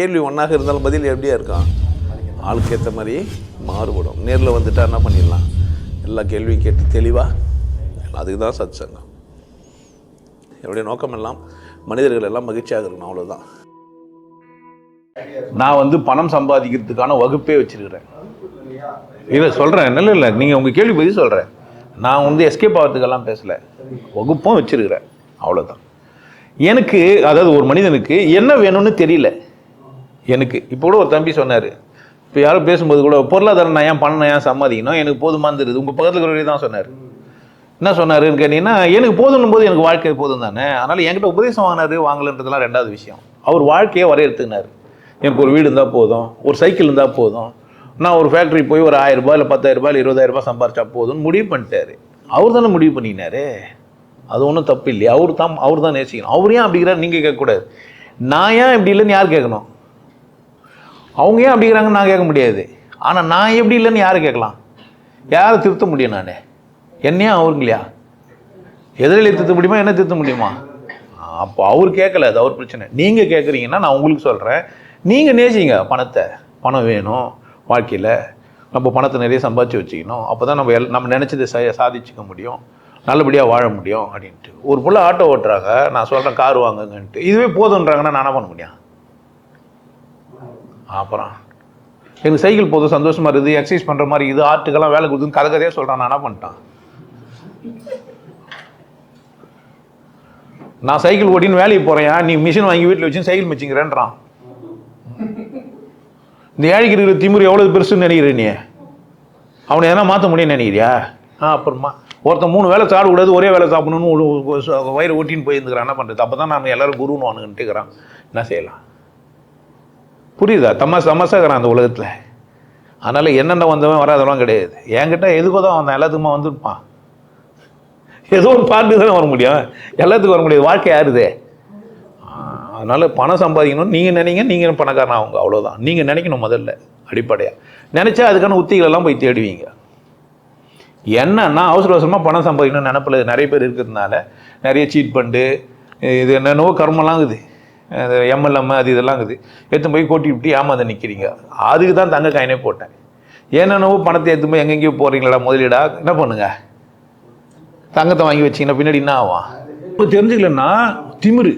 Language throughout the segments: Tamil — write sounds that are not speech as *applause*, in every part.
கேள்வி ஒன்றாக இருந்தாலும் பதில் எப்படியா இருக்கான் ஆளுக்கு ஏற்ற மாதிரி மாறுபடும். நேரில் வந்துட்டா என்ன பண்ணிடலாம்? எல்லா கேள்வியும் கேட்டு தெளிவாக அதுக்கு தான் சத் சங்கம் என்னுடைய நோக்கம் எல்லாம் மனிதர்கள் எல்லாம் மகிழ்ச்சியாக இருக்கணும் அவ்வளோதான் நான் வந்து பணம் சம்பாதிக்கிறதுக்கான வகுப்பே வச்சிருக்கிறேன். இல்லை சொல்கிறேன் இல்லை இல்லை நீங்கள் உங்கள் கேள்வி பதில் சொல்கிறேன் நான் வந்து எஸ்கேப் ஆகிறதுக்கெல்லாம் பேசலை. வகுப்பும் வச்சிருக்கிறேன். அவ்வளோதான் எனக்கு அதாவது ஒரு மனிதனுக்கு என்ன வேணும்னு தெரியல. எனக்கு இப்போ கூட ஒரு தம்பி சொன்னார். இப்போ யாரும் பேசும்போது கூட பொருளாதாரம் நான் ஏன் பண்ண ஏன் சம்பாதிக்கணும்? எனக்கு போதுமாந்துருது உங்கள் பக்கத்தில் இருக்கிறவரே தான் சொன்னார். என்ன சொன்னாருன்னு கேட்டீங்கன்னா எனக்கு போதும் போது எனக்கு வாழ்க்கை போதும் தானே. அதனால் என்கிட்ட உபதேசம் வாங்கினாரு வாங்கலன்றதுலாம் ரெண்டாவது விஷயம். அவர் வாழ்க்கையை வரையறுத்துனார் எனக்கு ஒரு வீடு இருந்தால் போதும் ஒரு சைக்கிள் இருந்தால் போதும். நான் ஒரு ஃபேக்ட்ரி போய் ஒரு ஆயிரம் ரூபாய் இல்லை பத்தாயிரம் ரூபாய் இல்லை இருபதாயிரம் ரூபாய் சம்பாரிச்சா போதும்னு முடிவு பண்ணிட்டாரு. அவர் தானே முடிவு பண்ணினாரு அது ஒன்றும் தப்பு இல்லையா. அவர் தான் அவர் தான் நேசிக்கணும். அவர் ஏன் அப்படிங்கிறார் நீங்கள் கேட்கக்கூடாது. நான் ஏன் இப்படி இல்லைன்னு யார் கேட்கணும்? அவங்க ஏன் அப்படிங்கிறாங்கன்னு நான் கேட்க முடியாது. ஆனால் நான் எப்படி இல்லைன்னு யார் கேட்கலாம்? யாரை திருத்த முடியும் நான்? என்னையா அவருங்களையா? எதிரிலே திருத்த முடியுமா? என்ன திருத்த முடியுமா? அப்போ அவர் கேட்கல அது அவர் பிரச்சனை. நீங்கள் கேட்குறீங்கன்னா நான் உங்களுக்கு சொல்கிறேன் நீங்கள் நேசிங்க பணத்தை. பணம் வேணும் வாழ்க்கையில். நம்ம பணத்தை நிறைய சம்பாதிச்சு வச்சுக்கணும். அப்போ தான் நம்ம எல் நம்ம நினச்சதை ச சாதிச்சுக்க முடியும். நல்லபடியாக வாழ முடியும் அப்படின்ட்டு. ஒரு பிள்ளை ஆட்டோ ஓட்டுறாங்க நான் சொல்கிறேன் கார் வாங்குங்கன்ட்டு. இதுவே போதுன்றாங்கன்னா நான் என்ன பண்ண முடியும்? அப்புறம் எனக்கு சைக்கிள் போதும் சந்தோஷமாக இருக்குது எக்ஸசைஸ் பண்ணுற மாதிரி இது ஆர்ட்டுக்கெல்லாம் வேலை கொடுத்துன்னு கதை கதையாக சொல்கிறான் நான் என்ன பண்ணிட்டான்? நான் சைக்கிள் ஓட்டின்னு வேலைக்கு போகிறேன் நீ மிஷின் வாங்கி வீட்டில் வச்சு சைக்கிள் மிச்சிங்கிறேன்றான். இந்த ஏழைக்கு இருக்கிற திமுறை எவ்வளோ பெருசுன்னு நினைக்கிற நீ? அவனை எதனா மாற்ற முடியும்னு நினைக்கிறியா? ஆ அப்புறமா. ஒருத்தன் மூணு வேலை சாப்பிடக்கூடாது ஒரே வேலை சாப்பிடணும்னு வயிறு ஓட்டின்னு போயிருந்துக்கிறான். என்ன பண்ணுறது அப்போ தான் நான் எல்லாரும் குருன்னு வானுன்ட்டுக்கிறான் என்ன செய்யலாம்? புரியுதா? தமாசு தமாசாகிறான் அந்த உலகத்தில். அதனால் என்னென்ன வந்தவன் வராதவெல்லாம் கிடையாது. என்கிட்ட எதுக்கோ தான் வந்தான் எல்லாத்துக்குமா வந்துருப்பான். ஏதோ ஒரு பார்ட்டி தானே வர முடியும். எல்லாத்துக்கும் வர முடியாது. வாழ்க்கை யாருது? அதனால் பணம் சம்பாதிக்கணும். நீங்கள் நினைங்க நீங்கள் பணக்காரன் அவங்க அவ்வளோதான் நீங்கள் நினைக்கணும் முதல்ல அடிப்படையாக நினச்சா அதுக்கான உத்திகளெல்லாம் போய் தேடுவீங்க. என்னன்னா அவசர அவசரமாக பணம் சம்பாதிக்கணும்னு நினப்பில் நிறைய பேர் இருக்கிறதுனால நிறைய சீட் ஃபண்டு இது என்னென்னவோ கர்மம்லாம் இருக்குது. எம்எல்எம் அது இதெல்லாம் இருக்குது. எடுத்து போய் கொட்டி விட்டு ஏமாந்து நிற்கிறீங்க அதுக்கு தான் தங்க காயினே போட்டேன். என்னென்னவோ பணத்தை எடுத்து போய் எங்கெங்கேயோ போகிறீங்களா முதலீடா? என்ன பண்ணுங்க? தங்கத்தை வாங்கி வச்சிங்கன்னா பின்னாடி என்ன ஆகும்? இப்போ தெரிஞ்சுக்கலன்னா திமிரு.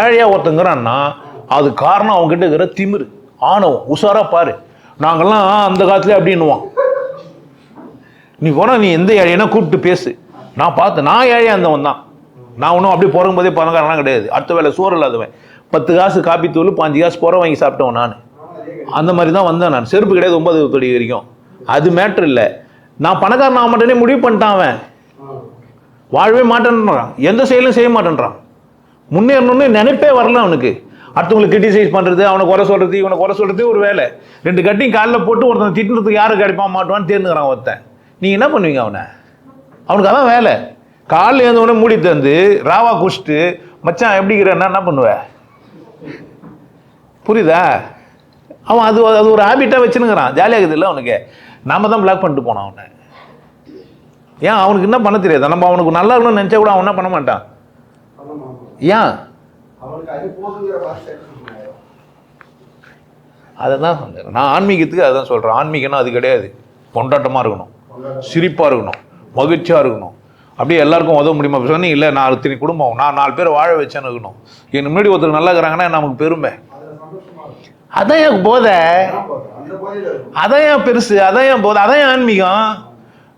ஏழையாக ஒருத்தங்கிறான்னா அது காரணம் அவங்ககிட்ட இருக்கிற திமிரு. ஆணவம். உஷாராக பாரு. நாங்கள்லாம் அந்த காலத்துல அப்படின்னுவோம் நீ போனால் நீ எந்த ஏழைனா கூப்பிட்டு பேசு. நான் பார்த்து நான் ஏழையாக இருந்தவன் தான் நான் ஒன்றும் அப்படியே பிறக்கும் போதே பணக்காரனா கிடையாது. அடுத்த வேலை சோறு இல்லாதவன். பத்து காசு காப்பி தூள் பாஞ்சு காசு புற வாங்கி சாப்பிட்டவன் நான். அந்த மாதிரி தான் வந்தேன் நான். செருப்பு கிடையாது ஒன்பது தொடி வரைக்கும். அது மேட்ரு இல்லை. நான் பணக்காரன் ஆக மாட்டேனே முடிவு பண்ணிட்டான் அவன். வாழவே மாட்டேன்றான். எந்த செயலும் செய்ய மாட்டேன்றான். முன்னேறணும்னு நினைப்பே வரல அவனுக்கு. அடுத்தவங்களை கிரிட்டிசைஸ் பண்ணுறது அவனை குறை சொல்கிறது இவனை குறை சொல்கிறது ஒரு வேலை. ரெண்டு கட்டியும் காலில் போட்டு ஒருத்தன் திட்டுறதுக்கு யாரும் கிடைப்பான் மாட்டுவான்னு தேர்ந்துக்கிறான் ஒருத்தன். நீங்கள் என்ன பண்ணுவீங்க அவனை? அவனுக்கு அதான் வேலை. காலில் எழுந்த உடனே மூடி தந்து ராவா குடிச்சிட்டு மச்சான் எப்படிங்கிறன்னா என்ன பண்ணுவ? புரியுதா? அவன் அது அது ஒரு ஹேபிட்டாக வச்சுனுங்கிறான் ஜாலியாக இருக்குது இல்லை அவனுக்கு. நாம தான் பிளாக் பண்ணிட்டு போனான் அவனை. ஏன் அவனுக்கு என்ன பண்ண தெரியாது? நம்ம அவனுக்கு நல்லா இருக்கணும்னு நினச்சா கூட அவன் என்ன பண்ண மாட்டான்? ஏன்? அது அதை தான் சொன்னேன். நான் ஆன்மீகத்துக்கு அதான் சொல்கிறேன் ஆன்மீகம்னா அது கிடையாது. கொண்டாட்டமாக இருக்கணும். சிரிப்பாக இருக்கணும். மகிழ்ச்சியாக இருக்கணும். அப்படியே எல்லாருக்கும் உதவ முடியுமா? சொன்னி இல்லை நான் இத்தனை குடும்பம் நான் நாலு பேர் வாழ வச்சேன்னு இருக்கணும். எனக்கு முன்னாடி ஒருத்தர் நல்லா இருக்கிறாங்கன்னா நமக்கு பெருமை? அதான் என் போதை? அதான் ஏன் பெருசு? அதான் ஏன் போதை? அதான் என் ஆன்மீகம்?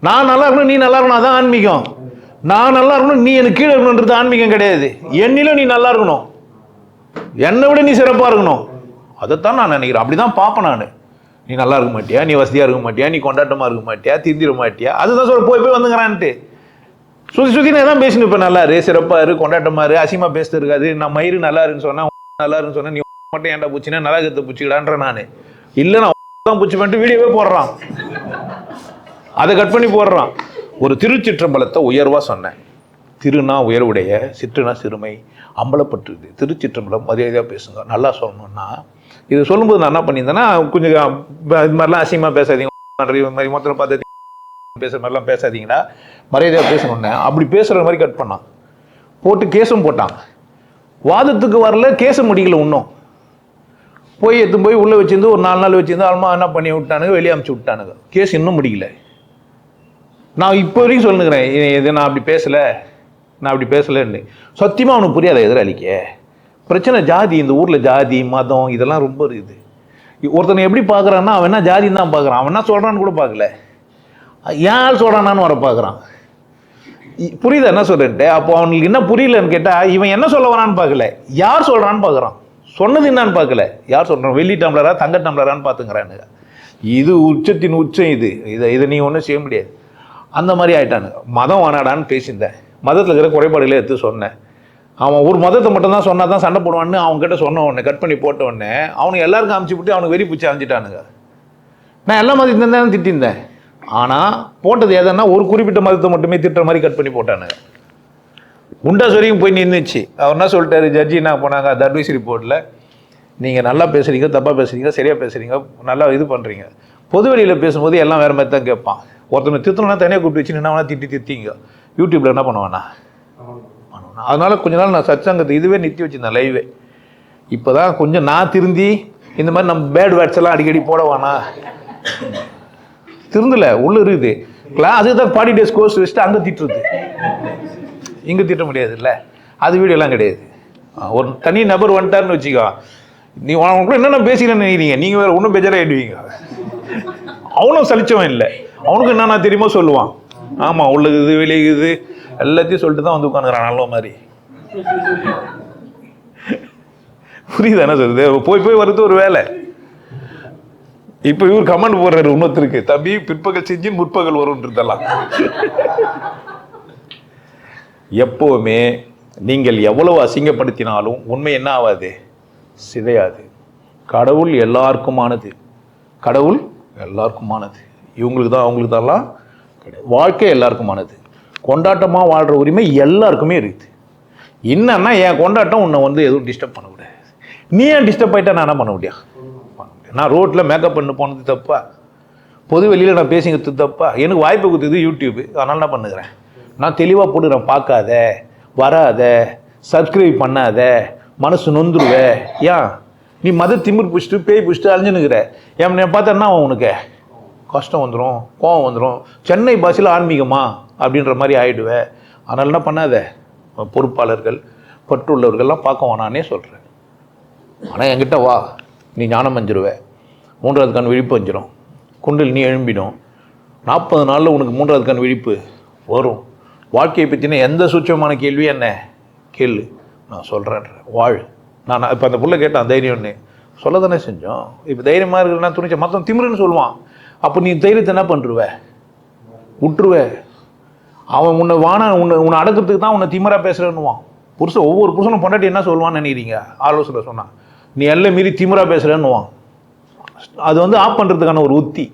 நான் நல்லா இருக்கணும் நீ நல்லா இருக்கணும் அதான் ஆன்மீகம். நான் நல்லா இருக்கணும் நீ எனக்கு கீழே இருக்கணுன்றது ஆன்மீகம் கிடையாது. என்னிலும் நீ நல்லா இருக்கணும். என்னை விட நீ சிறப்பாக இருக்கணும். அதைத்தான் நான் நினைக்கிறேன். அப்படி தான் பார்ப்பேன் நான். நீ நல்லா இருக்க மாட்டியா? நீ வசதியாக இருக்க மாட்டியா? நீ கொண்டாட்டமாக இருக்க மாட்டியா? திருந்திட மாட்டியா? அதுதான் சொல்ல போய் போய் வந்துங்கிறான்ட்டு. சுற்றி சுற்றி தான் பேசணும் இப்போ நல்லா இரு சிறப்பாக இரு கொண்டாட்டமாக இரு அசிமா பேசிட்டு இருக்காது நான் மயிறு நல்லா இருன்னு சொன்னா நல்லா இருன்னு சொன்ன நீ மட்டும் ஏன்டா பூச்சினா நல்லா கத்து பூச்சிக்கலான்ற நான். இல்லை நான் தான் பூச்சி பண்ணிட்டு வீடியோவே போடுறான். அதை கட் பண்ணி போடுறான். ஒரு திருச்சிற்றம்பலத்தை உயர்வாக சொன்னேன். திருனா உயர்வுடைய சிற்றுனா சிறுமை அம்பலப்பட்டுருது திருச்சிற்றம்பலம் மரியாதையாக பேசுங்க. நல்லா சொல்லணும்னா இது சொல்லும்போது நான் என்ன பண்ணியிருந்தேன்னா கொஞ்சம் இது மாதிரிலாம் அசிங்கமாக பேசாதீங்க. மாதிரி மொத்தம் பார்த்து பேசுகிற மாதிரிலாம் பேசாதீங்கன்னா மரியாதையாக பேசணுன்னே அப்படி பேசுகிற மாதிரி கட் பண்ணான். போட்டு கேஸும் போட்டான். வாதத்துக்கு வரல கேஸு முடிக்கல இன்னும். போய் எடுத்து போய் உள்ளே வச்சிருந்து ஒரு நாலு நாள் வச்சிருந்து ஆல்மா என்ன பண்ணி விட்டானுங்க வெளியே அமுச்சு விட்டானுங்க. கேஸ் இன்னும் முடியல நான் இப்போ வரைக்கும் சொல்லுங்கிறேன் இது நான் அப்படி பேசலை நான் அப்படி பேசலைன்னு. சத்தியமாக அவனுக்கு புரியாத எதிராளிக்க? பிரச்சனை ஜாதி இந்த ஊரில் ஜாதி மதம் இதெல்லாம் ரொம்ப இருக்குது. ஒருத்தனை எப்படி பார்க்குறான்னா அவன் என்ன ஜாதின்னு தான் பார்க்குறான். அவன் என்ன சொல்கிறான்னு கூட பார்க்கல. யார் சொல்கிறானான்னு வர பார்க்குறான். இ- புரியுதா என்ன சொல்கிறேன்ட்டு அப்போ அவனுக்கு என்ன புரியலன்னு கேட்டால் இவன் என்ன சொல்ல வரான்னு பார்க்கல. யார் சொல்கிறான்னு பார்க்குறான். சொன்னது என்னான்னு பார்க்கல. யார் சொல்கிறான் வெள்ளி டம்ளரா தங்க டம்ளரான்னு பார்த்துங்கிறானுங்க இது உச்சத்தின் உச்சம் இது. இதை இதை நீ ஒன்றும் செய்ய முடியாது. அந்த மாதிரி ஆயிட்டானுங்க மதம் வேணாடான்னு பேசியிருந்தேன் மதத்தில் இருக்கிற குறைபாடுகளை எடுத்து சொன்னேன் அவன் ஒரு மதத்தை மட்டும் தான் சொன்னால் தான் சண்டை போடுவான்னு அவங்ககிட்ட சொன்ன உடனே கட் பண்ணி போட்ட உடனே அவனுக்கு எல்லாருக்கும் அமுச்சு விட்டு அவனுக்கு வெறி பிடிச்சி அமைஞ்சிட்டானுங்க நான் எல்லா மதத்தையும் தான் திட்டியிருந்தேன். ஆனால் போட்டது எதனா ஒரு குறிப்பிட்ட மதத்தை மட்டுமே திட்டுற மாதிரி கட் பண்ணி போட்டானுங்க குண்டாஸ் வரைக்கும் போய் நின்றுச்சு அவர் என்ன சொல்லிட்டாரு ஜட்ஜி என்ன போனாங்க அந்த அட்வைஸ் ரிப்போர்ட்டில் நீங்கள் நல்லா பேசுகிறீங்க தப்பாக பேசுகிறீங்க சரியாக பேசுகிறீங்க நல்லா இது பண்ணுறீங்க பொது வெளியில் பேசும்போது எல்லாம் வேறு மாதிரி தான் கேட்பான். ஒருத்தனை திட்டணும்னா தனியாக கூப்பிட்டு வச்சு நின்னா திட்டி திட்டிங்க யூடியூப்பில் என்ன பண்ணுவானா? அதனால் கொஞ்ச நாள் நான் சத்சங்கத்தை இதுவே நிறுத்தி வச்சிருந்தேன் லைவே இப்போ தான் கொஞ்சம் நான் திருந்தி இந்த மாதிரி நம்ம பேட் வேர்ட்ஸ் எல்லாம் அடிக்கடி போடவானா? திருந்தல உள்ள இருக்குது. கிளா அதுதான் ஃபார்ட்டி டேஸ் கோர்ஸ் வச்சுட்டு அங்கே திட்டுருது இங்கே திட்ட முடியாது இல்லை அது வீடியோலாம் கிடையாது. ஒரு தனி நபர் வந்துட்டாருன்னு வச்சுக்கோ. நீ கூட என்னென்ன பேசிக்கிறேன்னு நினைக்கிறீங்க? நீங்கள் வேறு ஒன்றும் பேஜாராகிடுவீங்க அவனும் சலிச்சவன் இல்லை. அவனுக்கு என்னென்ன தெரியுமோ சொல்லுவான். ஆமாம் உள்ளது வெளியுது எல்லாத்தையும் சொல்லிட்டு தான் வந்து உட்காந்துக்கிறான் நல்ல மாதிரி. புரியுதானே என்ன சொல்லுது போய் போய் வர்றது ஒரு வேலை. இப்போ இவர் கமெண்ட் போடுறாரு இன்னொருத்தருக்கு. தம்பி பிற்பகல் செஞ்சு முற்பகல் வரும்ன்றதெல்லாம். எப்போவுமே நீங்கள் எவ்வளவு அசிங்கப்படுத்தினாலும் உண்மை என்ன ஆகாது சிதையாது. கடவுள் எல்லாருக்குமானது. கடவுள் எல்லாருக்குமானது. இவங்களுக்கு தான் அவங்களுக்கு தான்லாம் கிடையாது வாழ்க்கை எல்லாருக்குமானது. கொண்டாட்டமாக வாழ்கிற உரிமை எல்லாருக்குமே இருக்குது. என்னன்னா என் கொண்டாட்டம் உன்னை வந்து எதுவும் டிஸ்டர்ப் பண்ணக்கூடாது. நீ ஏன் டிஸ்டர்ப் ஆகிட்டா நான் என்ன பண்ண பண்ண முடியாது. நான் ரோட்டில் மேக்கப் பண்ண போனது தப்பா? பொது வெளியில் நான் பேசிக்கிறது தப்பா? எனக்கு வாய்ப்பு கொடுத்தது யூடியூப் அதனால் என்ன பண்ணுகிறேன். நான் தெளிவாக போட்டுக்கிறேன் பார்க்காத வராத சப்ஸ்கிரைப் பண்ணாத மனசு நொந்துருவ. ஏன்? நீ மத திமிர் பிடிச்சிட்டு பேய் பிடிச்சிட்டு அழிஞ்சுனுக்கிற என் நான் பார்த்தா என்ன ஆகும் உனக்கு கஷ்டம் வந்துடும் கோவம் வந்துடும் சென்னை பாஷையில் ஆன்மீகமா? அப்படின்ற மாதிரி ஆகிடுவேன் அதனால் என்ன பண்ணாத? பொறுப்பாளர்கள் பற்றுள்ளவர்கள்லாம் பார்க்க வேணான்னே சொல்கிறேன் ஆனால் என்கிட்ட வா. நீ ஞானம் அஞ்சிருவ. மூன்றாவது கண் விழிப்பு அஞ்சிடும் குண்டில் நீ எழும்பிடும். நாற்பது நாளில் உனக்கு மூன்றாவது கண் விழிப்பு வரும். வாழ்க்கையை பற்றின எந்த சூட்சமான கேள்வி என்ன? கேளு. நான் சொல்கிறேன் வாழ். நான் இப்போ அந்த புள்ள கேட்டான் தைரியம்னு சொல்ல தானே செஞ்சோம். இப்போ தைரியமாக இருக்கிறனா துணிச்ச மொத்தம் திமிருன்னு சொல்லுவான். அப்போ நீ தைரியத்தை என்ன பண்ணுருவ விட்டுருவ அவன் உன்னை வான உன்னை உன்னை அடக்கிறதுக்கு தான் உன்னை திமிரா பேசுகிறேன்னுவான் புருஷன் ஒவ்வொரு புருஷனும் பொண்டாட்டி என்ன சொல்லுவான்னு நினைக்கிறீங்க? ஆலோசனை சொன்னான். நீ எல்லாம் மீறி திமிரா பேசுகிறேன்னுவான் அது வந்து ஆஃப் பண்ணுறதுக்கான ஒரு உத்தி.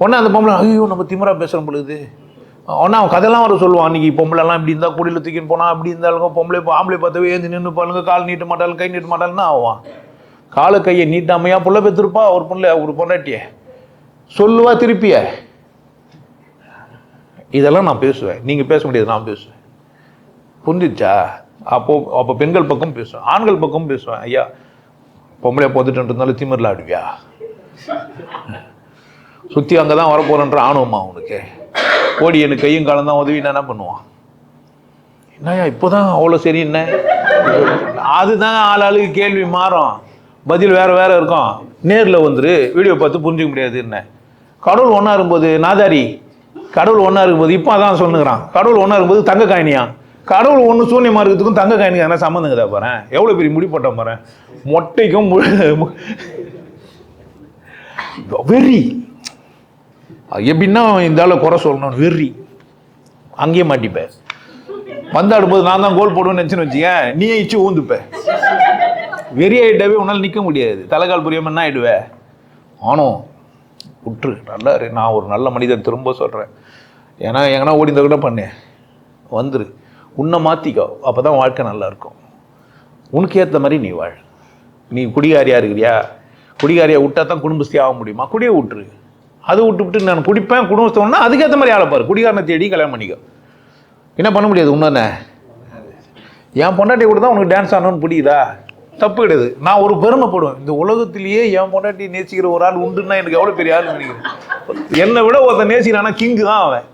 உடனே அந்த பொம்பளை ஐயோ நம்ம திமிரா பேசுகிறோம் பொழுது உடனே அவன் கதையெல்லாம் வர சொல்லுவான். அன்றைக்கி பொம்பளைலாம் இப்படி இருந்தால் குடியில் தூக்கின்னு போனால் அப்படி இருந்தாலும் பொம்பளை ஆம்பளை பார்த்தவே ஏந்து நின்று பாருங்க கால் நீட்ட மாட்டாலும் கை நீட்ட மாட்டாள்னு ஆவான். காலை கையை நீட்டாமையா புள்ள பெற்றிருப்பா ஒரு பொண்ணு ஒரு பொண்டாட்டிய. சொல்லுவா திருப்பிய. இதெல்லாம் நான் பேசுவேன். நீங்கள் பேச முடியாது நான் பேசுவேன். புரிஞ்சிச்சா? அப்போ அப்போ பெண்கள் பக்கம் பேசுவேன். ஆண்கள் பக்கம் பேசுவேன். ஐயா பொம்பளையை போத்துட்டு இருந்தாலும் திமிரில் ஆடுவியா? சுற்றி அங்கே தான் வரப்போகிறன்ற ஆணுவம்மா அவனுக்கு ஓடி எனக்கு கையும் காலம் தான் உதவி என்ன பண்ணுவான்? என்னய்யா இப்போ தான் அவ்வளோ சரி என்ன? அதுதான் ஆள் ஆளுக்கு கேள்வி மாறும். பதில் வேறு வேறு இருக்கும். நேரில் வந்துரு வீடியோ பார்த்து புரிஞ்சுக்க முடியாது என்ன? கடவுள் ஒன்றா இருக்கும்போது நாதாரி கடவுள் ஒன்றா இருக்கும்போது இப்போ அதான் சொல்லுங்கிறான். கடவுள் ஒன்றா இருக்கும்போது தங்க காயினியான் கடவுள் ஒன்று சூன்யமாக இருக்கிறதுக்கும் தங்க காணிக்கு என்ன சம்மந்தங்கதா பாரு எவ்வளோ பெரிய முடி போட்டான் பாரு மொட்டைக்கும் வெறி. எப்படின்னா இந்த ஆளை குறை சொல்லணும் வெறி. அங்கேயே மாட்டிப்பேன் பந்தாடும்போது நான் தான் கோல் போடுவேன்னு நினச்சின்னு வச்சுக்க நீயே இச்சு ஊந்துப்ப. வெறி ஆகிட்டாவே உன்னால் நிற்க முடியாது. தலைகால் புரியாமல் என்ன ஆகிடுவேன் ஆனோ விட்டுரு நல்லா நான் ஒரு நல்ல மனிதன் திரும்ப சொல்கிறேன் ஏன்னா எங்கன்னா ஓடி இந்த கூட பண்ணேன் வந்துரு. உன்னை மாற்றிக்கோ அப்போ தான் வாழ்க்கை நல்லாயிருக்கும். உனக்கு ஏற்ற மாதிரி நீ வாழ். நீ குடிகாரியாக இருக்கிறியா? குடிகாரியாக விட்டா தான் குடும்பஸ்தி ஆக முடியுமா? குடியை விட்டுரு. அது விட்டு விட்டு நான் குடிப்பேன் குடும்பஸ்தவனா அதுக்கேற்ற மாதிரி ஆளை பாரு. குடிகாரனை தேடி கல்யாணம் பண்ணிக்கோ. என்ன பண்ண முடியாது இன்னொன்று என் பொண்டாட்டி கூட தான் உனக்கு டான்ஸ் ஆடணும்னு பிடிக்குதா தப்பு கிடையாது. நான் ஒரு பெருமைப்படுவேன். இந்த உலகத்திலேயே என் பொண்டாட்டி நேசிக்கிற ஒரு ஆள் உண்டுன்னா எனக்கு எவ்வளோ பெரிய ஆள் நினைக்கிறேன். என்னை விட ஒருத்தன் நேசிக்கிறானா கிங்கு தான் அவன்.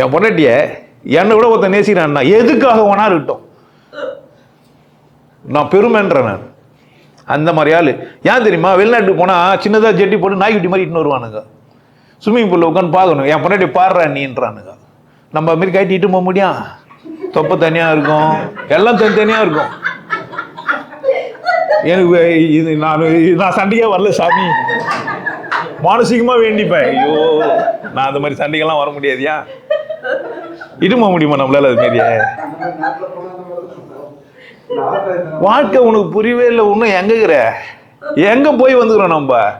என் பொண்டாட்டியை என்னை விட ஒருத்தன் நேசிக்கிறான்னா எதுக்காக வேணா இருக்கட்டும். நான் பெருமைன்றேன் நான் அந்த மாதிரி ஆள். ஏன் தெரியுமா? வெளிநாட்டுக்கு போனால் சின்னதாக ஜெட்டி போட்டு நாய்க்குட்டி மாதிரி இட்டுன்னு வருவானுங்க. ஸ்விம்மிங் பூலில் உட்காந்து பார்க்கணும். என் பொண்ணாடி பாடுறா நீன்றானுங்க. நம்ம மாரி கட்டிட்டு போக முடியும்? தொப்பை தனியாக இருக்கும். எல்லாம் தனித்தனியாக இருக்கும். எனக்கு இது நான் நான் சண்டைக்கே வரல சாமி. மானசீகமாக வேண்டிப்பேன். ஐயோ நான் அந்த மாதிரி சண்டைக்கெல்லாம் வர முடியாதியா? இடுமா முடியுமா நம்மளால அது மாரியே? வாழ்க்கை உனக்கு புரியவே இல்லை இன்னும் எங்கங்கிற எங்க போய் வந்துக்கிறோம் நம்ம?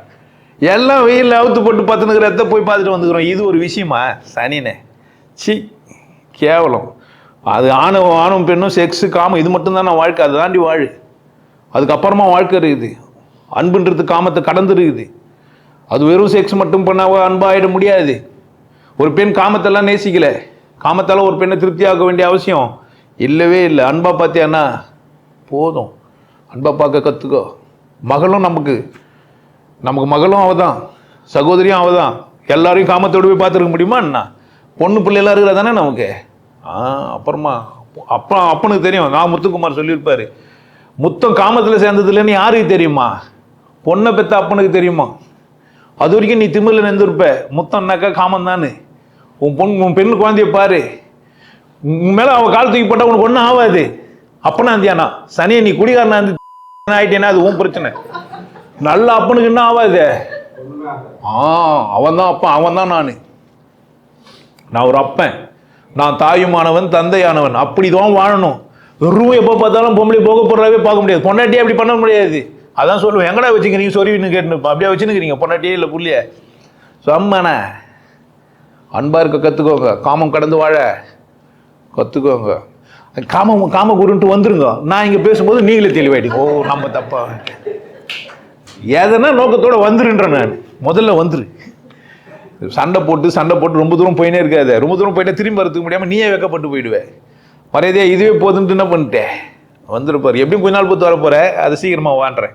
எல்லாம் வெயிலில் அவுத்து போட்டு பார்த்துனுக்கிற எத்த போய் பார்த்துட்டு வந்துக்கிறோம். இது ஒரு விஷயமா? சனினே. சி கேவலம். அது ஆணவம் ஆணும் பெண்ணும் செக்ஸு காமம் இது மட்டும்தான் நான் வாழ்க்கை? அதை தாண்டி வாழு. அதுக்கப்புறமா வாழ்க்கை இருக்குது. அன்புன்றது காமத்தை கடந்து இருக்குது. அது வெறும் செக்ஸ் மட்டும் பண்ணாவோ ஆகிட முடியாது. ஒரு பெண் காமத்தெல்லாம் நேசிக்கலை. காமத்தால் ஒரு பெண்ணை திருப்தியாக்க வேண்டிய அவசியம் இல்லவே இல்லை. அன்பா பார்த்தியான்னா போதும். அன்பா பார்க்க கற்றுக்கோ மகளும் நமக்கு நமக்கு மகளும் அவ தான் சகோதரியும் அவ தான் எல்லாரையும் காமத்தோடு போய் பார்த்துருக்க முடியுமா என்ன? பொண்ணு பிள்ளைலாம் இருக்கிற தானே நமக்கு? ஆ அப்புறமா அப்பா அப்பனுக்கு தெரியும். நான் முத்துக்குமார் சொல்லியிருப்பார். முத்தம் காமத்தில் சேர்ந்ததுலன்னு யாருக்கு தெரியுமா? பொண்ணை பெத்த அப்பனுக்கு தெரியுமா? அது வரைக்கும் நீ திமிரில் நின்றுருப்ப. முத்தம்னாக்கா காமம் தானே உன் பொண்ணு உன் பெண்ணு குழந்தைய பாரு. உன் மேலே அவன் கால் தூக்கி போட்டால் உனக்கு ஒன்றும் ஆகாது அப்பனா இருந்தியானா சனியை நீ குடிகாரனா இருந்து *laughs* ஆகிட்டேன்னா அது உன் பிரச்சனை. நல்ல அப்பனுக்கு என்ன ஆகாது ஆ அவன் தான் அப்பன் அவன் தான் நான். நான் ஒரு அப்பன். நான் தாயுமானவன் தந்தையானவன். அப்படி தான் வாழணும் வெறும் எப்போ பார்த்தாலும் பொம்பளை போக போடுறவே பார்க்க முடியாது. பொண்டாட்டியே அப்படி பண்ண முடியாது. அதான் சொல்லுவேன். எங்கடா வச்சுக்கிறீங்க? சொருவின்னு கேட்டுன்னு அப்படியே வச்சுன்னுக்கிறீங்க. பொண்டாட்டியே இல்லை புள்ளிய. செம்மண்ணே. அன்பாக இருக்க கற்றுக்கோங்க காமம் கடந்து வாழ. கற்றுக்கோங்க காமம் காம குருன்ட்டு வந்துருங்க. நான் இங்கே பேசும்போது நீங்களே தெளிவாயிட்டீங்க ஓ நம்ம தப்பா. எதனா நோக்கத்தோடு வந்துருன்ற நான். முதல்ல வந்துரு. சண்டை போட்டு சண்டை போட்டு ரொம்ப தூரம் போயினே இருக்காது. ரொம்ப தூரம் போயிட்டா திரும்பி வரதுக்கு முடியாமல் நீயே வைக்கப்பட்டு போயிடுவேன் மரியாதையாக இதுவே போதுன்ட்டு என்ன பண்ணிட்டேன் வந்துருப்பார் எப்படியும் கொஞ்ச நாள் பொறுத்து வர போகிற அதை சீக்கிரமாக வாண்டுறேன்